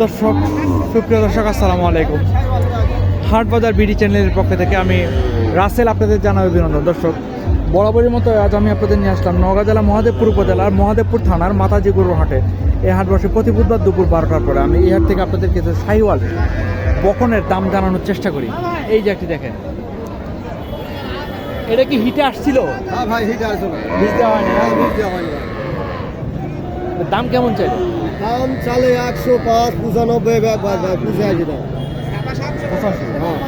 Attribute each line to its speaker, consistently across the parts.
Speaker 1: দর্শক সুপ্রিয় দর্শক আসসালামু আলাইকুম। হাট বাজার বিডি চ্যানেলের পক্ষ থেকে আমি রাসেল আপনাদের জানাই অভিনন্দন। দর্শক বরাবরের মতো আজ আমি আপনাদের নিয়ে আসলাম নওগাঁ জেলা মহাদেবপুর উপজেলার মহাদেবপুর থানার মাতাজি গরুর হাটে। এই হাট বসে প্রতি বুধবার দুপুর বারোটার পরে। আমি এই হাট থেকে আপনাদের কিছু সাইওয়াল বকনের দাম জানানোর চেষ্টা করি। এই যে একটি দেখেন। এটা কি হিটে আসছিল?
Speaker 2: হ্যাঁ ভাই হিট
Speaker 1: হয়নি
Speaker 2: বুঝতে না।
Speaker 1: দাম কেমন চাইলে
Speaker 2: দাম চালে একশো পাঁচ পঁচানব্বই আছে হ্যাঁ।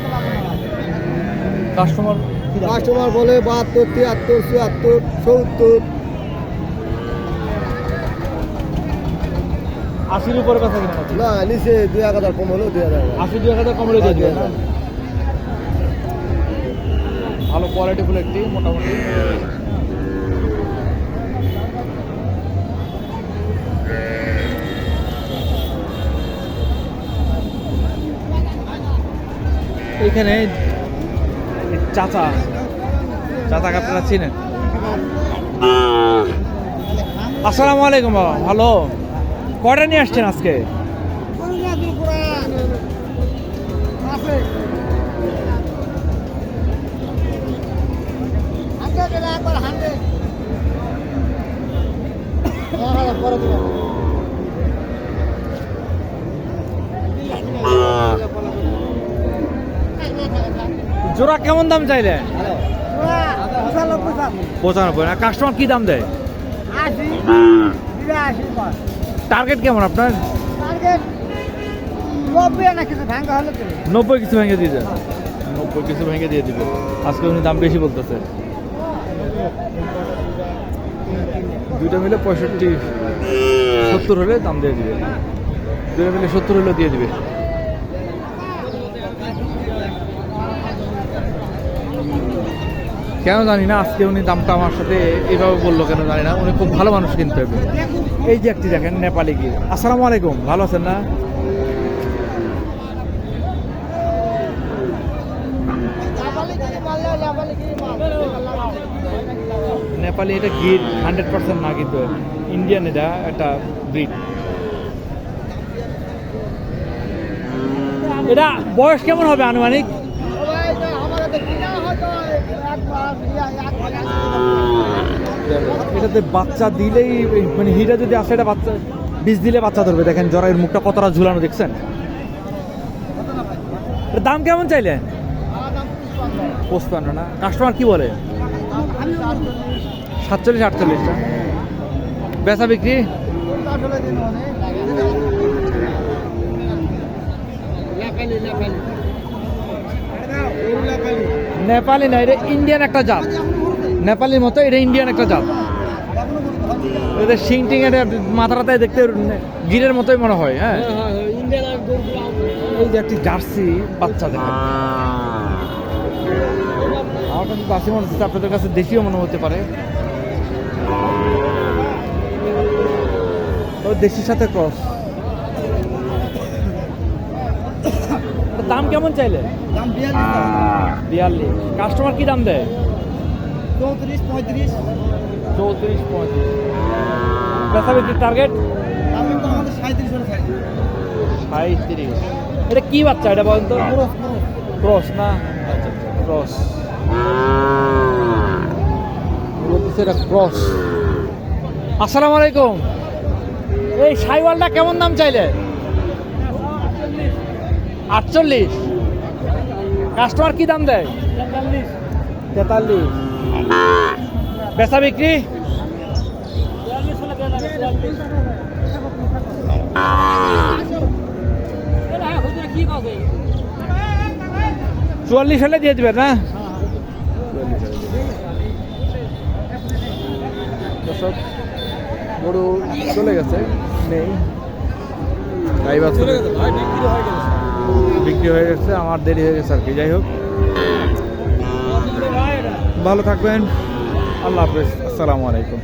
Speaker 1: কাস্টমার
Speaker 2: কাস্টমার বলে বাহাত্তর তিয়াত্তর চুয়াত্তর সত্তর।
Speaker 1: আশির উপরে কথা
Speaker 2: না নিচে দুই এক হাজার কম হলেও দুই হাজার
Speaker 1: আশি দুই এক হাজার কমলে দিয়ে দিবে না ভালো কোয়ালিটি ফুল একটি মোটামুটি। এখানে চাচা চাচাকে আপনারা চিনেন? আসসালামু আলাইকুম বাবা ভালো? কয়টা নিয়ে আসছেন আজকে? জোড়া কেমন দাম চাইলেন পঁচানব্বই। না কাস্টমার কি দাম দেয়? টার্গেট কেমন আপনার? নব্বই কিছু ভেঙে দিয়ে দেন নব্বই কিছু ভেঙে দিয়ে দিবে। আজকে উনি দাম বেশি বলতেছে। দুইটা মিলে পঁয়ষট্টি। সত্তর হলে দাম দিয়ে দিবে। দুইটা মিলে সত্তর হলে দিয়ে দিবে। কেন জানি না, আজকে উনি দামটা আমার সাথে এইভাবে বলল কেন জানি না, উনি খুব ভালো মানুষ কিনতে হবে এই যে একটি দেখেন, নেপালি গির। আসসালামু আলাইকুম, ভালো আছেন না? নেপালি এটা গির হান্ড্রেড পার্সেন্ট না কিন্তু ইন্ডিয়ান এটা একটা ব্রিড। এটা বয়স কেমন হবে আনুমানিক? এটাতে বাচ্চা দিলেই মানে হিটা যদি আসে, এটা বাচ্চা বীজ দিলে বাচ্চা ধরবে। দেখেন জরায়ের মুখটা কতটা ঝুলানো, দেখছেন? দাম কেমন চাইলেন পঁচপান্ন না? কাস্টমার কি বলে? সাতচল্লিশ আটচল্লিশটা বেচা বিক্রি? নেপালি না এটা ইন্ডিয়ান একটা জাত। নেপালির মতো এটা ইন্ডিয়ান একটা জাত। এদের শিং টিং এটা মাথাটাতে দেখতে গিরের মতোই মনে হয় হ্যাঁ? এই যে একটি জার্সি বাচ্চা দেখেন। আমার কাছে বাসি মনে হচ্ছে আপনাদের কাছে দেশীয় মনে হতে পারে। ও দেশির সাথে ক্রস দাম কেমন চাইলে
Speaker 2: দাম বিয়াল্লিশ
Speaker 1: কাস্টমার কি দাম দেয়?
Speaker 2: চৌত্রিশ পঁয়ত্রিশ।
Speaker 1: চৌত্রিশ পঁয়ত্রিশ। বেচা বিক্রির টার্গেট
Speaker 2: সাঁত্রিশ
Speaker 1: এটা কি বাচ্চা এটা বলেন তো? ক্রস না? ক্রস। বলতেছে এটা ক্রস। আসসালামু আলাইকুম। এই সাইওয়ালটা কেমন দাম চাইলে আটচল্লিশ। কাস্টমার কি দাম দেয়? তেতাল্লিশ। বেচা বিক্রি? চুয়াল্লিশ হলে দিয়ে দিবেন না গরু চলে গেছে, নেই। বাছুর। বিক্রি হয়ে গেছে, আমার দেরি হয়ে গেছে আর কি। যাই হোক, ভালো থাকবেন। আল্লাহ হাফেজ, আসসালামু আলাইকুম।